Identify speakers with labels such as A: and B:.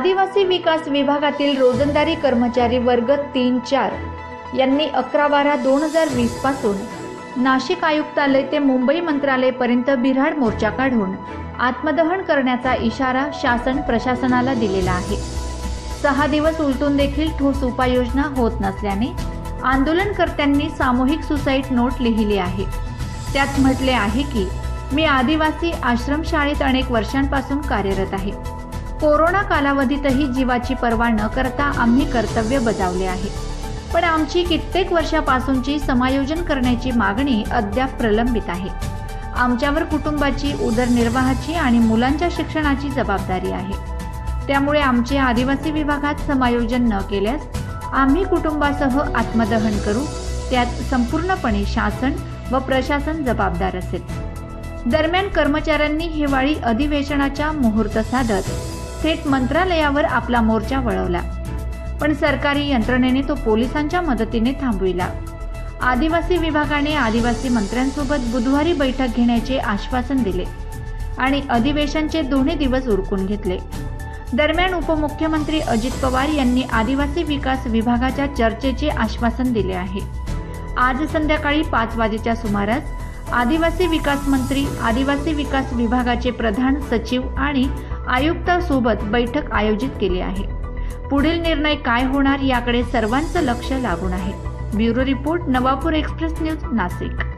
A: आदिवासी विकास विभागातील रोजंदारी कर्मचारी वर्ग तीन चार यांनी अकरा बारा दोन हजार वीसपासून नाशिक आयुक्तालय ते मुंबई मंत्रालयपर्यंत बिऱ्हाड मोर्चा काढून आत्मदहन करण्याचा इशारा शासन प्रशासनाला दिलेला आहे. सहा दिवस उलटून देखील ठोस उपाययोजना होत नसल्याने आंदोलनकर्त्यांनी सामूहिक सुसाईड नोट लिहिली आहे. त्यात म्हटले आहे की मी आदिवासी आश्रमशाळेत अनेक वर्षांपासून कार्यरत आहे. कोरोना कालावधीतही जीवाची पर्वा न करता आम्ही कर्तव्य बजावले आहे. पण आमची कित्येक वर्षापासूनची समायोजन करण्याची मागणी अद्याप प्रलंबित आहे. आमच्यावर कुटुंबाची उदरनिर्वाहाची आणि मुलांच्या शिक्षणाची जबाबदारी आहे. त्यामुळे आमचे आदिवासी विभागात समायोजन न केल्यास आम्ही कुटुंबासह आत्मदहन करू त्यात संपूर्णपणे शासन व प्रशासन जबाबदार असेल. दरम्यान कर्मचाऱ्यांनी हिवाळी अधिवेशनाच्या मुहूर्त साधत थेट मंत्रालयावर आपला मोर्चा वळवला. पण सरकारी यंत्रणेने तो पोलिसांच्या मदतीने थांबविला. आदिवासी विभागाने आदिवासी मंत्र्यांसोबत बुधवारी बैठक घेण्याचे आश्वासन दिले आणि अधिवेशनचे दोन्ही दिवस उरकून घेतले. दरम्यान उपमुख्यमंत्री अजित पवार यांनी आदिवासी विकास विभागाच्या चर्चेचे आश्वासन दिले आहे. आज संध्याकाळी पाच वाजेच्या सुमारास आदिवासी विकास मंत्री आदिवासी विकास विभागाचे प्रधान सचिव आणि आयुक्तासोबत बैठक आयोजित केली आहे. पुढील निर्णय काय होणार याकडे सर्वांचं लक्ष लागून आहे. Bureau report Navapur express news Nashik.